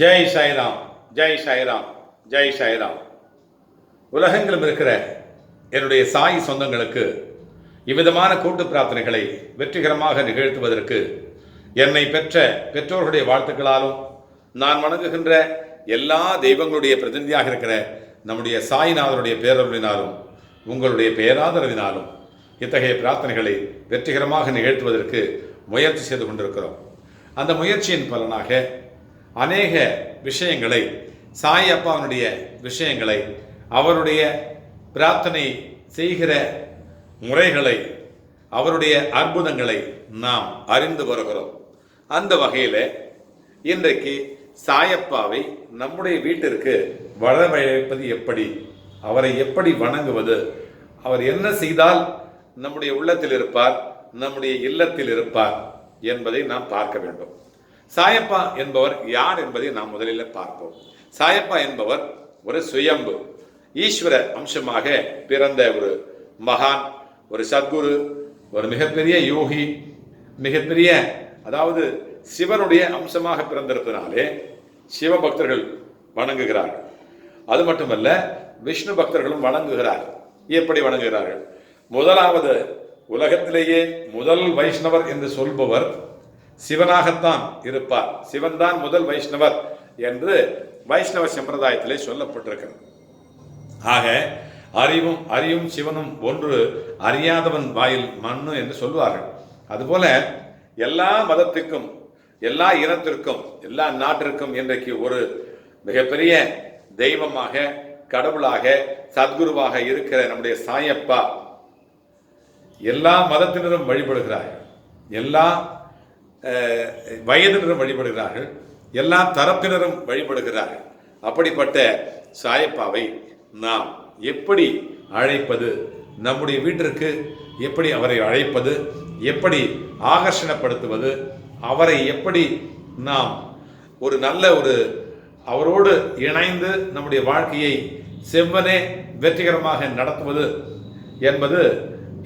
ஜெய் சாய்ராம் ஜெய் சாய்ராம் ஜெய் சாய்ராம். உலகங்களும் இருக்கிற என்னுடைய சாய் சொந்தங்களுக்கு இவ்விதமான கூட்டு பிரார்த்தனைகளை வெற்றிகரமாக நிகழ்த்துவதற்கு என்னை பெற்ற பெற்றோர்களுடைய வாழ்த்துக்களாலும் நான் வணங்குகின்ற எல்லா தெய்வங்களுடைய பிரதிநிதியாக இருக்கிற நம்முடைய சாய்நாதருடைய பேரருளினாலும் உங்களுடைய பேராதரவினாலும் இத்தகைய பிரார்த்தனைகளை வெற்றிகரமாக நிகழ்த்துவதற்கு முயற்சி செய்து கொண்டிருக்கிறோம். அந்த முயற்சியின் பலனாக அநேக விஷயங்களை சாய் அப்பாவினுடைய விஷயங்களை அவருடைய பிரார்த்தனை செய்கிற முறைகளை அவருடைய அற்புதங்களை நாம் அறிந்து வருகிறோம். அந்த வகையில் இன்றைக்கு சாயப்பாவை நம்முடைய வீட்டிற்கு வரவழைப்பது எப்படி அவரை எப்படி வணங்குவது அவர் என்ன செய்தால் நம்முடைய உள்ளத்தில் இருப்பார் நம்முடைய இல்லத்தில் இருப்பார் என்பதை நாம் பார்க்க வேண்டும். சாயப்பா என்பவர் யார் என்பதை நாம் முதலில் பார்ப்போம். சாயப்பா என்பவர் ஒரு சுயம்பு ஈஸ்வர அம்சமாக பிறந்த ஒரு மகான் ஒரு சத்குரு ஒரு மிகப்பெரிய யோகி மிகப்பெரிய அதாவது சிவனுடைய அம்சமாக பிறந்திருப்பதனாலே சிவ பக்தர்கள் வணங்குகிறார்கள். அது மட்டுமல்ல விஷ்ணு பக்தர்களும் வணங்குகிறார்கள். எப்படி வணங்குகிறார்கள்? முதலாவது உலகத்திலேயே முதல் வைஷ்ணவர் என்று சொல்பவர் சிவனாகத்தான் இருப்பார். சிவன் தான் முதல் வைஷ்ணவர் என்று வைஷ்ணவ சம்பிரதாயத்திலே சொல்லப்பட்டிருக்கிறது. ஆக அறிவும் அறியும் சிவனும் ஒன்று அறியாதவன் வாயில் மண்ணு என்று சொல்வார்கள். அதுபோல எல்லா மதத்திற்கும் எல்லா இனத்திற்கும் எல்லா நாட்டிற்கும் இன்றைக்கு ஒரு மிகப்பெரிய தெய்வமாக கடவுளாக சத்குருவாக இருக்கிற நம்முடைய சாயப்பா எல்லா மதத்தினரும் வழிபடுகிறார்கள். எல்லா வயதினரும் வழிபடுகிறார்கள். எல்லா தரப்பினரும் வழிபடுகிறார்கள். அப்படிப்பட்ட சாயப்பாவை நாம் எப்படி அழைப்பது? நம்முடைய வீட்டிற்கு எப்படி அவரை அழைப்பது? எப்படி ஆகர்ஷணப்படுத்துவது? அவரை எப்படி நாம் ஒரு நல்ல ஒரு அவரோடு இணைந்து நம்முடைய வாழ்க்கையை செவ்வனே வெற்றிகரமாக நடத்துவது என்பது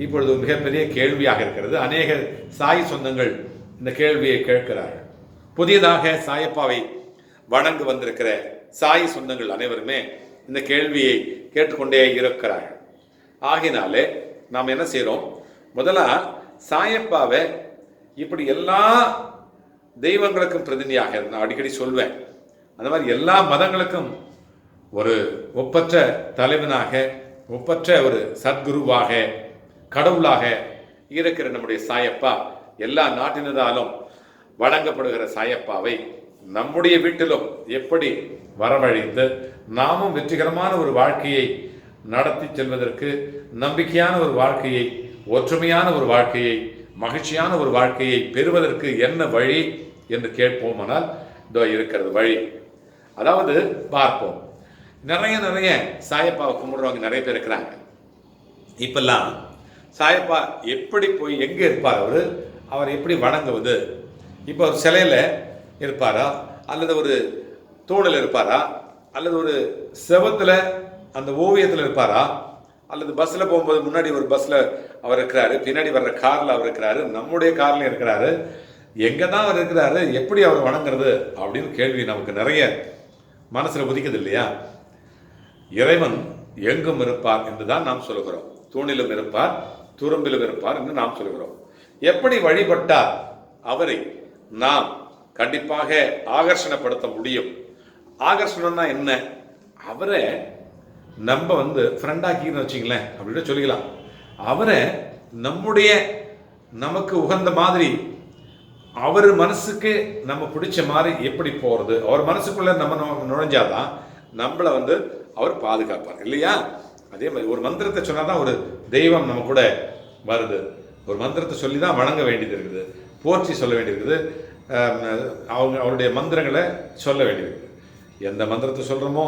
இப்பொழுது மிகப்பெரிய கேள்வியாக இருக்கிறது. அநேக சாய் சொந்தங்கள் இந்த கேள்வியை கேட்கிறார்கள் புதியதாக சாயப்பாவை வணங்கு வந்திருக்கிற சாய் சொந்தங்கள் அனைவருமே இந்த கேள்வியை கேட்டுக்கொண்டே இருக்கிறார்கள். ஆகினாலே நாம் என்ன செய்கிறோம் முதல்ல சாயப்பாவை இப்படி எல்லா தெய்வங்களுக்கும் பிரதிநிதியாக நான் அடிக்கடி சொல்வேன் அந்த மாதிரி எல்லா மதங்களுக்கும் ஒரு ஒப்பற்ற தலைவனாக ஒப்பற்ற ஒரு சத்குருவாக கடவுளாக இருக்கிற நம்முடைய சாயப்பா எல்லா நாட்டினராலும் வழங்கப்படுகிற சாயப்பாவை நம்முடைய வீட்டிலும் எப்படி வரவழைத்து நாமும் வெற்றிகரமான ஒரு வாழ்க்கையை நடத்தி செல்வதற்கு நம்பிக்கையான ஒரு வாழ்க்கையை ஒற்றுமையான ஒரு வாழ்க்கையை மகிழ்ச்சியான ஒரு வாழ்க்கையை பெறுவதற்கு என்ன வழி என்று கேட்போமானால் இதோ இருக்கிறது வழி. அதாவது பார்ப்போம். நிறைய நிறைய சாயப்பாவை கும்பிடுறவங்க நிறைய பேர் இருக்கிறாங்க. இப்பெல்லாம் சாயப்பா எப்படி போய் எங்கே இருப்பார் அவர்? அவர் எப்படி வணங்குவது? இப்போ ஒரு சிலையில் இருப்பாரா? அல்லது ஒரு தூணில் இருப்பாரா? அல்லது ஒரு செவத்தில் அந்த ஓவியத்தில் இருப்பாரா? அல்லது பஸ்ஸில் போகும்போது முன்னாடி ஒரு பஸ்ஸில் அவர் இருக்கிறாரு பின்னாடி வர்ற காரில் அவர் இருக்கிறாரு நம்முடைய கார்லையும் இருக்கிறாரு. எங்கே தான் அவர் இருக்கிறாரு எப்படி அவர் வணங்குறது அப்படின்னு கேள்வி நமக்கு நிறைய மனசில் உதிக்குது இல்லையா? இறைவன் எங்கும் இருப்பார் என்று தான் நாம் சொல்கிறோம் தூணிலும் இருப்பார் துரும்பிலும் இருப்பார் என்று நாம் சொல்கிறோம் எப்படி வழிபட்டால் அவரை நாம் கண்டிப்பாக ஆகர்ஷணப்படுத்த முடியும்? ஆகர்ஷணம்னா என்ன? அவரை நம்ம வந்து ஃப்ரெண்டாக்கின்னு வச்சிங்களேன் அப்படின்னு சொல்லிக்கலாம். அவரை நம்முடைய நமக்கு உகந்த மாதிரி அவர் மனசுக்கு நம்ம பிடிச்ச மாதிரி எப்படி போகிறது அவர் மனசுக்குள்ளே நம்ம நுழைஞ்சாதான் நம்மளை வந்து அவர் பாதுகாப்பார் இல்லையா? அதே மாதிரி ஒரு மந்திரத்தை சொன்னால் தான் ஒரு தெய்வம் நம்ம கூட வருது. ஒரு மந்திரத்தை சொல்லி தான் வணங்க வேண்டியது இருக்குது. போற்றி சொல்ல வேண்டியிருக்குது அவங்க அவருடைய மந்திரங்களை சொல்ல வேண்டியிருக்குது எந்த மந்திரத்தை சொல்கிறோமோ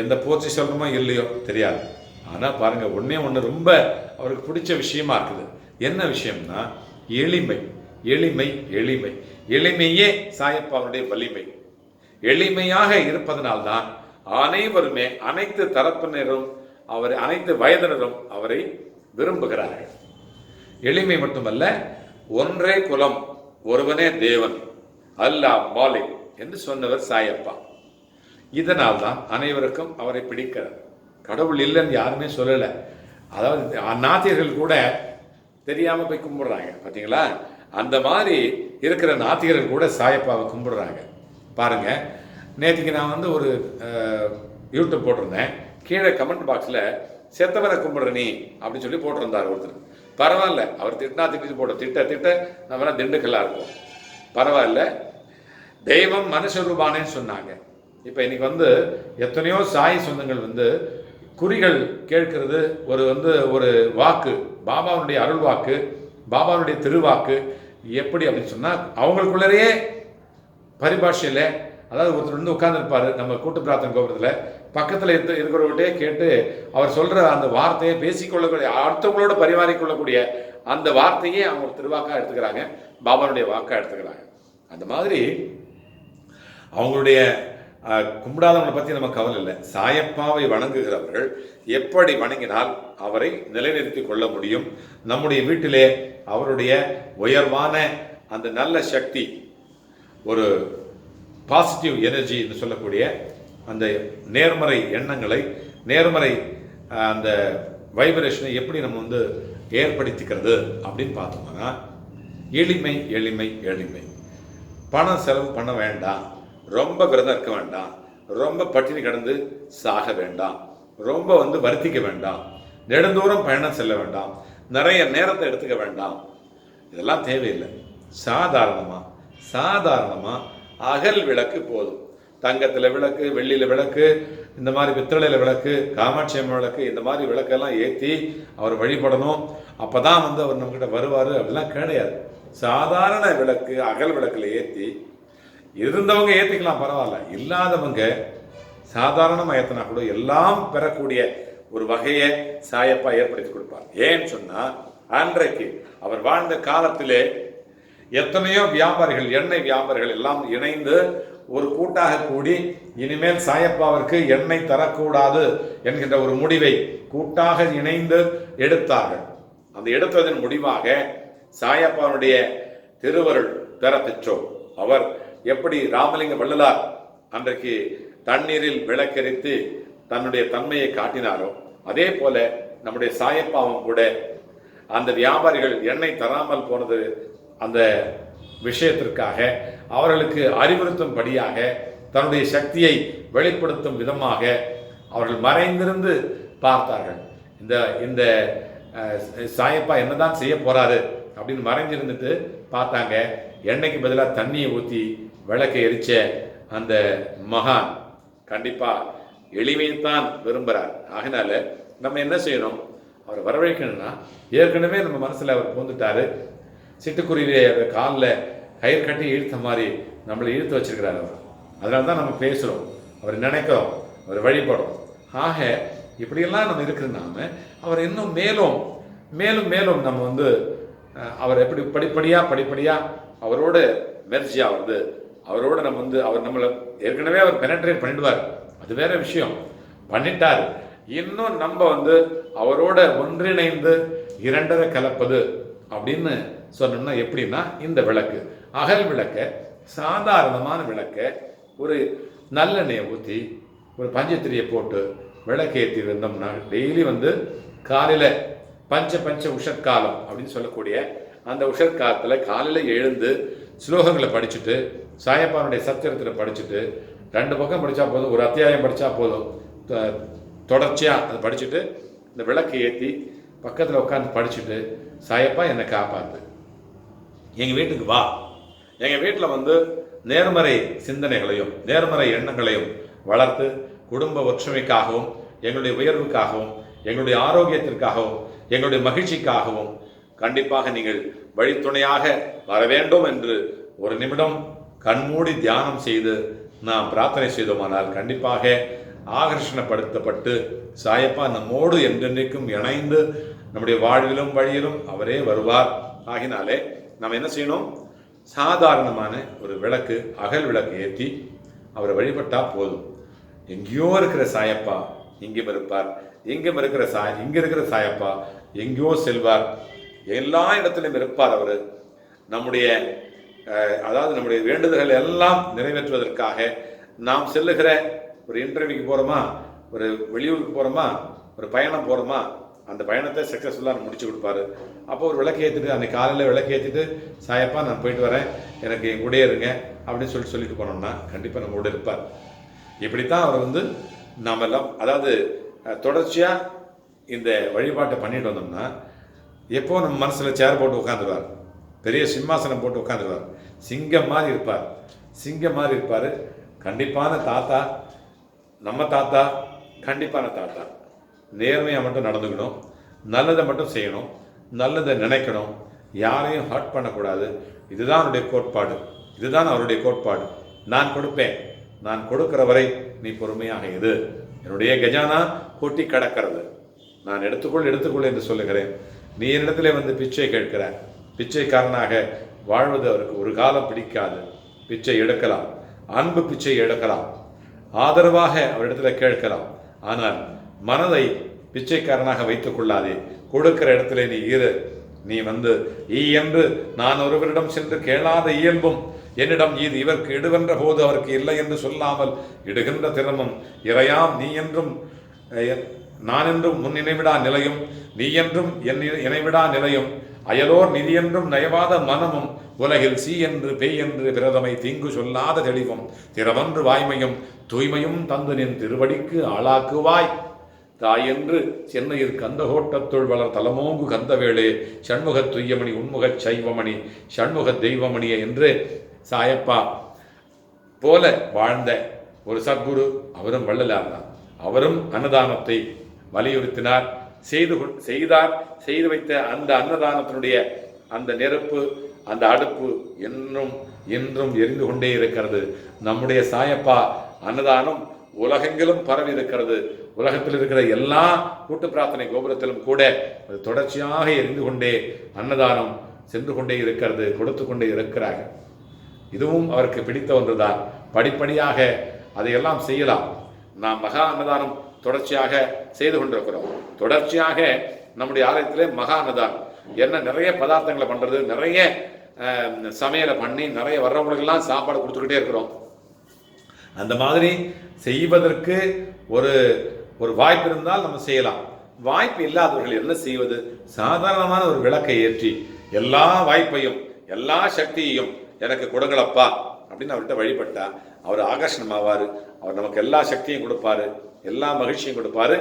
எந்த போற்றி சொல்கிறோமோ இல்லையோ தெரியாது. ஆனால் பாருங்கள் ஒன்றே ஒன்று ரொம்ப அவருக்கு பிடிச்ச விஷயமா இருக்குது. என்ன விஷயம்னா எளிமை. எளிமை எளிமை. எளிமையே சாயப்பாவுடைய வலிமை. எளிமையாக இருப்பதனால்தான் அனைவருமே அனைத்து தரப்பினரும் அவர் அனைத்து வயதினரும் அவரை விரும்புகிறார்கள். எளிமை மட்டுமல்ல ஒன்றே குலம் ஒருவனே தேவன் அல்லா மாலிக் என்று சொன்னவர் சாயப்பா. இதனால் தான் அனைவருக்கும் அவரை பிடிக்கிறார் கடவுள் இல்லைன்னு யாருமே சொல்லலை. அதாவது நாத்தியர்கள் கூட தெரியாமல் போய் கும்பிடுறாங்க பார்த்தீங்களா அந்த மாதிரி இருக்கிற நாத்திகர்கள் கூட சாயப்பாவை கும்பிடுறாங்க. பாருங்க நேற்றுக்கு நான் வந்து ஒரு யூடியூப் போட்டிருந்தேன். கீழே கமெண்ட் பாக்ஸில் செத்தவரை கும்பிடுற நீ அப்படின்னு சொல்லி போட்டிருந்தார் ஒருத்தர். பரவாயில்ல. அவர் திட்டினா திட்டி போட்ட திட்ட திட்ட நம்ம திண்டுக்கலாக இருக்கும் பரவாயில்ல. தெய்வம் மனுஷரூபானேன்னு சொன்னாங்க. இப்போ இன்னைக்கு வந்து எத்தனையோ சாய் சொந்தங்கள் வந்து குறிகள் கேட்கிறது. ஒரு வந்து ஒரு வாக்கு பாபாவுடைய அருள் வாக்கு பாபாவுடைய திருவாக்கு எப்படி அப்படின்னு சொன்னால் அவங்களுக்குள்ளேயே பரிபாஷையில் அதாவது ஒருத்தர் வந்து உட்காந்துருப்பார் நம்ம கூட்டு பிரார்த்தனை கோபுரத்தில். பக்கத்தில் இருக்க இருக்கிறவர்கிட்டே கேட்டு அவர் சொல்கிற அந்த வார்த்தையை பேசிக்கொள்ளக்கூடிய அடுத்தவங்களோட பரிமாறிக்கொள்ளக்கூடிய அந்த வார்த்தையே அவங்க ஒரு திருவாக்கா எடுத்துக்கிறாங்க. பாபாவுடைய வாக்காக எடுத்துக்கிறாங்க. அந்த மாதிரி அவங்களுடைய கும்பிடாதவங்களை பற்றி நம்ம கவலை இல்லை. சாயப்பாவை வணங்குகிறவர்கள் எப்படி வணங்கினால் அவரை நிலைநிறுத்தி கொள்ள முடியும். நம்முடைய வீட்டிலே அவருடைய உயர்வான அந்த நல்ல சக்தி ஒரு பாசிட்டிவ் எனர்ஜி என்று சொல்லக்கூடிய அந்த நேர்மறை எண்ணங்களை நேர்மறை அந்த வைப்ரேஷனை எப்படி நம்ம வந்து ஏற்படுத்திக்கிறது அப்படின்னு பார்த்தோம்னா எளிமை எளிமை எளிமை. பணம் செலவு பண்ண வேண்டாம். ரொம்ப விரதம் இருக்க வேண்டாம். ரொம்ப பட்டினி கடந்து சாக வேண்டாம். ரொம்ப வந்து வருத்திக்க வேண்டாம். நெடுந்தூரம் பயணம் செல்ல வேண்டாம். நிறைய நேரத்தை எடுத்துக்க வேண்டாம். இதெல்லாம் தேவையில்லை. சாதாரணமாக சாதாரணமாக அகல் விளக்கு போதும். தங்கத்தில் விளக்கு வெள்ளியில் விளக்கு இந்த மாதிரி பித்தளையில் விளக்கு காமாட்சி அம்மன் விளக்கு இந்த மாதிரி விளக்கெல்லாம் ஏற்றி அவர் வழிபடணும். அப்போ தான் வந்து அவர் நம்மக்கிட்ட வருவார் அப்படிலாம் கிடையாது. சாதாரண விளக்கு அகல் விளக்கில் ஏற்றி இருந்தவங்க ஏற்றிக்கலாம் பரவாயில்ல. இல்லாதவங்க சாதாரணமாக ஏற்றினா கூட எல்லாம் பெறக்கூடிய ஒரு வகையை சாயப்பா ஏற்படுத்தி கொடுப்பார். ஏன்னு சொன்னால் அன்றைக்கு அவர் வாழ்ந்த காலத்திலே எத்தனையோ வியாபாரிகள் எண்ணெய் வியாபாரிகள் எல்லாம் இணைந்து ஒரு கூட்டாக கூடி இனிமேல் சாயப்பாவிற்கு எண்ணெய் தரக்கூடாது என்கின்ற ஒரு முடிவை கூட்டாக இணைந்து எடுத்தார்கள். அந்த எடுத்ததன் முடிவாக சாயப்பாவுடைய திருவருள் பெற பெற்றோம் அவர் எப்படி ராமலிங்க வள்ளலார் அன்றைக்கு தண்ணீரில் விளக்கரித்து தன்னுடைய தன்மையை காட்டினாரோ அதே போல நம்முடைய சாயப்பாவும் கூட அந்த வியாபாரிகள் எண்ணெய் தராமல் போனது அந்த விஷயத்திற்காக அவர்களுக்கு அறிவுறுத்தும்படியாக தன்னுடைய சக்தியை வெளிப்படுத்தும் விதமாக அவர்கள் மறைந்திருந்து பார்த்தார்கள். இந்த இந்த சாயப்பா என்னதான் செய்ய போறாரு அப்படின்னு மறைஞ்சிருந்துட்டு பார்த்தாங்க. எண்ணெய்க்கு பதிலாக தண்ணியை ஊற்றி விளக்கை எரிச்ச அந்த மகான் கண்டிப்பா எளிமையைத்தான் விரும்புகிறார் ஆகினால நம்ம என்ன செய்யணும்? அவரை வரவழைக்கணும்னா ஏற்கனவே நம்ம மனசில் அவர் பூந்துட்டாரு சிட்டுக்குருவியை அந்த காலில் கயிறு கட்டி இழுத்த மாதிரி நம்மளை இழுத்து வச்சிருக்கிறார் அவர். அதனால தான் நம்ம பேசுகிறோம் அவர் நினைக்கிறோம். அவர் வழிபடுறோம். ஆக இப்படியெல்லாம் நம்ம இருக்கிற நாம அவர் இன்னும் மேலும் மேலும் மேலும் நம்ம வந்து அவர் எப்படி படிப்படியாக படிப்படியாக அவரோட மெர்ஜி ஆகுறது அவரோட நம்ம வந்து அவர் நம்மளை ஏற்கனவே அவர் பெனட்ரேட் பண்ணிடுவார். அது வேற விஷயம். பண்ணிட்டார். இன்னும் நம்ம வந்து அவரோட ஒன்றிணைந்து இரண்டரை கலப்பது அப்படின்னு சொன்னோம்னா எப்படின்னா இந்த விளக்கு. அகல் விளக்க சாதாரணமான விளக்க ஒரு நல்லெண்ணெயை ஊற்றி ஒரு பஞ்சத்திரியை போட்டு விளக்கேற்றி வந்தோம்னா டெய்லி வந்து காலையில் பஞ்ச பஞ்ச உஷற்காலம் அப்படின்னு சொல்லக்கூடிய அந்த உஷற்காலத்தில் காலையில் எழுந்து ஸ்லோகங்களை படிச்சுட்டு சாயப்பானுடைய சத்திரத்தில் படிச்சுட்டு ரெண்டு பக்கம் படித்தா போதும் ஒரு அத்தியாயம் படித்தா போதும் தொடர்ச்சியாக அதை படிச்சுட்டு இந்த விளக்கு ஏற்றி பக்கத்தில் உட்காந்து படிச்சுட்டு சாயப்பா என்னை காப்பாற்று எங்கள் வீட்டுக்கு வா. எங்கள் வீட்டில் வந்து நேர்மறை சிந்தனைகளையும் நேர்மறை எண்ணங்களையும் வளர்த்து குடும்ப ஒற்றுமைக்காகவும் எங்களுடைய உயர்வுக்காகவும் எங்களுடைய ஆரோக்கியத்திற்காகவும் எங்களுடைய மகிழ்ச்சிக்காகவும் கண்டிப்பாக நீங்கள் வழித்துணையாக வர வேண்டும் என்று ஒரு நிமிடம் கண்மூடி தியானம் செய்து நாம் பிரார்த்தனை செய்தோமானால் கண்டிப்பாக ஆகர்ஷணப்படுத்தப்பட்டு சாயப்பா நம்மோடு என்றென்றைக்கும் இணைந்து நம்முடைய வாழ்விலும் வழியிலும் அவரே வருவார். ஆகினாலே நம்ம என்ன செய்யணும்? சாதாரணமான ஒரு விளக்கு அகல் விளக்கு ஏற்றி அவரை வழிபட்டா போதும். எங்கேயோ இருக்கிற சாயப்பா இங்கும் இருப்பார் எங்கே இருக்கிற சாய் இங்க இருக்கிற சாயப்பா எங்கேயோ செல்வார். எல்லா இடத்திலும் இருப்பார் அவர். நம்முடைய அதாவது நம்முடைய வேண்டுதல்கள் எல்லாம் நிறைவேற்றுவதற்காக நாம் செல்லுகிற ஒரு இன்டர்வியூக்கு போகிறோமா ஒரு வெளியூருக்கு போகிறோமா ஒரு பயணம் போகிறோமா அந்த பயணத்தை சக்ஸஸ்ஃபுல்லாக முடிச்சு கொடுப்பாரு. அப்போ ஒரு விளக்கு ஏற்றிட்டு அன்றைக்கி காலையில் விளக்கு ஏற்றிட்டு சாயப்பா நான் போயிட்டு வரேன். எனக்கு என் கூடயே இருங்க. அப்படின்னு சொல்லிட்டு சொல்லிட்டு போனோம்னா கண்டிப்பாக நம்ம கூட இருப்பார். இப்படித்தான் அவர் வந்து நாம் எல்லாம் அதாவது தொடர்ச்சியாக இந்த வழிபாட்டை பண்ணிட்டு வந்தோம்னா எப்போ நம்ம மனசில் சேர் போட்டு உட்காந்துருவார். பெரிய சிம்மாசனம் போட்டு உட்காந்துருவார். சிங்கம் மாதிரி இருப்பார். சிங்கம் மாதிரி இருப்பார். கண்டிப்பான தாத்தா நம்ம தாத்தா கண்டிப்பான தாத்தா. நேர்மையாக மட்டும் நடந்துக்கணும் நல்லதை மட்டும் செய்யணும் நல்லதை நினைக்கணும் யாரையும் ஹர்ட் பண்ணக்கூடாது. இதுதான் அவருடைய கோட்பாடு. இதுதான் அவருடைய கோட்பாடு. நான் கொடுப்பேன். நான் கொடுக்கிற வரை நீ பொறுமையாக இரு. என்னுடைய கஜானா கொட்டி கடக்கிறது. நான் எடுத்துக்கொள் எடுத்துக்கொள் என்று சொல்லுகிறேன். நீ என்னிடத்திலே வந்து பிச்சை கேட்கிற. பிச்சைக்காரனாக வாழ்வது அவருக்கு ஒரு காலம் பிடிக்காது. பிச்சை எடுக்கலாம். அன்பு பிச்சை எடுக்கலாம். ஆதரவாக அவரிடத்தில் கேட்கலாம். ஆனால் மனதை பிச்சைக்காரனாக வைத்துக் கொள்ளாதே. கொடுக்கிற இடத்துல நீ இரு. நீ வந்து ஈ என்று நான் ஒருவரிடம் சென்று கேளாத இயல்பும் என்னிடம் இது இவருக்கு இடுவென்ற போது அவருக்கு இல்லை என்று சொல்லாமல் இடுகின்ற திறமும் இறையாம் நீ என்றும் நான் என்றும் முன் நினைவிடா நிலையும் நீ என்றும் என் இணைவிடா நிலையும். அயலோர் நிதி என்றும் நயவாத மனமும் உலகில் சீ என்று பேய் என்று பிரதமை தீங்கு சொல்லாத தெளிவும் திறவென்று வாய்மையும் தூய்மையும் தந்து நின் திருவடிக்கு ஆளாக்குவாய். தாயென்று சென்னையில் கந்தகோட்டத்துள் வளர் தலமோங்கு கந்தவேளே சண்முக துய்யமணி உண்முகச் சைவமணி சண்முக தெய்வமணி என்று சாயப்பா போல வாழ்ந்த ஒரு சத்குரு அவரும் வள்ளலார் தான். அவரும் அன்னதானத்தை வலியுறுத்தினார். செய்து செய்தார். செய்து வைத்த அந்த அன்னதானத்தினுடைய அந்த நெருப்பு அந்த அடுப்பு என்றும் என்றும் எரிந்து கொண்டே இருக்கிறது. நம்முடைய சாயப்பா அன்னதானம் உலகெங்கிலும் பரவி இருக்கிறது. உலகத்தில் இருக்கிற எல்லா கூட்டு பிரார்த்தனை கோபுரத்திலும் கூட அது தொடர்ச்சியாக எரிந்து கொண்டே அன்னதானம் சென்று கொண்டே இருக்கிறது கொடுத்து கொண்டே இருக்கிறார்கள். இதுவும் அவருக்கு பிடித்த ஒன்றுதான். படிப்படியாக அதையெல்லாம் செய்யலாம். நாம் மகா அன்னதானம் தொடர்ச்சியாக செய்து கொண்டிருக்கிறோம். தொடர்ச்சியாக நம்முடைய ஆலயத்திலே மகா அன்னதானம். என்ன நிறைய பதார்த்தங்களை பண்ணுறது நிறைய சமையலை பண்ணி நிறைய வர்றவங்களுக்கெல்லாம் சாப்பாடு கொடுத்துக்கிட்டே இருக்கிறோம். அந்த மாதிரி செய்வதற்கு ஒரு ஒரு வாய்ப்பு இருந்தால் நம்ம செய்யலாம். வாய்ப்பு இல்லாதவர்கள் என்ன செய்வது? சாதாரணமான ஒரு விளக்கை ஏற்றி எல்லா வாய்ப்பையும் எல்லா சக்தியையும் எனக்கு கொடுங்களப்பா அப்படின்னு அவர்கிட்ட வழிபட்டா அவர் ஆகர்ஷணம் ஆவார் அவர் நமக்கு எல்லா சக்தியும் கொடுப்பாரு எல்லா மகிழ்ச்சியும் கொடுப்பாரு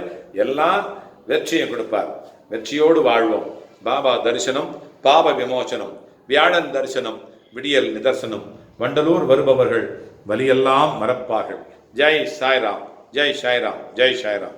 எல்லா வெற்றியும் கொடுப்பார். வெற்றியோடு வாழ்வோம். பாபா தரிசனம் பாப விமோசனம் வியாழன் தரிசனம் விடியல் நிதர்சனம். வண்டலூர் வருபவர்கள் வலியெல்லாம் மறப்பார்கள். ஜெய் சாய்ராம். ஜெய் சாய்ராம் ஜெய் சாய்ராம்